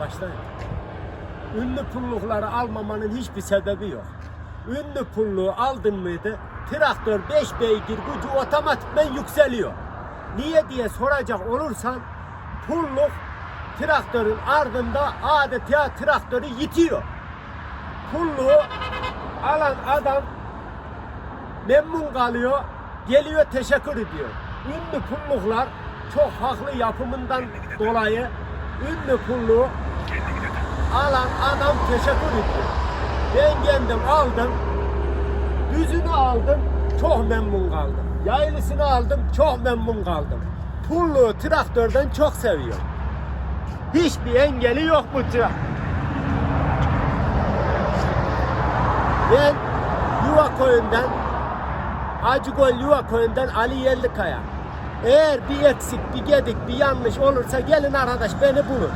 Başlayın. Ünlü pullukları almamanın hiçbir sebebi yok. Ünlü pulluğu aldın mıydı? Traktör 5 beygir gücü otomatikmen yükseliyor. Niye diye soracak olursan pulluk traktörün ardında adeta traktörü yitiyor. Pulluğu alan adam memnun kalıyor, geliyor teşekkür ediyor. Ünlü pulluklar çok haklı yapımından dolayı ünlü pulluğu alan adam teşekkür ediyor. Ben kendim aldım, düzünü aldım, çok memnun kaldım. Yaylısını aldım, çok memnun kaldım. Pulluğu traktörden çok seviyorum. Hiçbir engeli yok bu traktör. Ben Yuva Köyü'nden Acıgöl Yuva Köyü'nden Ali Yerlikaya. Eğer bir eksik, bir gedik, bir yanlış olursa gelin arkadaş beni bulun.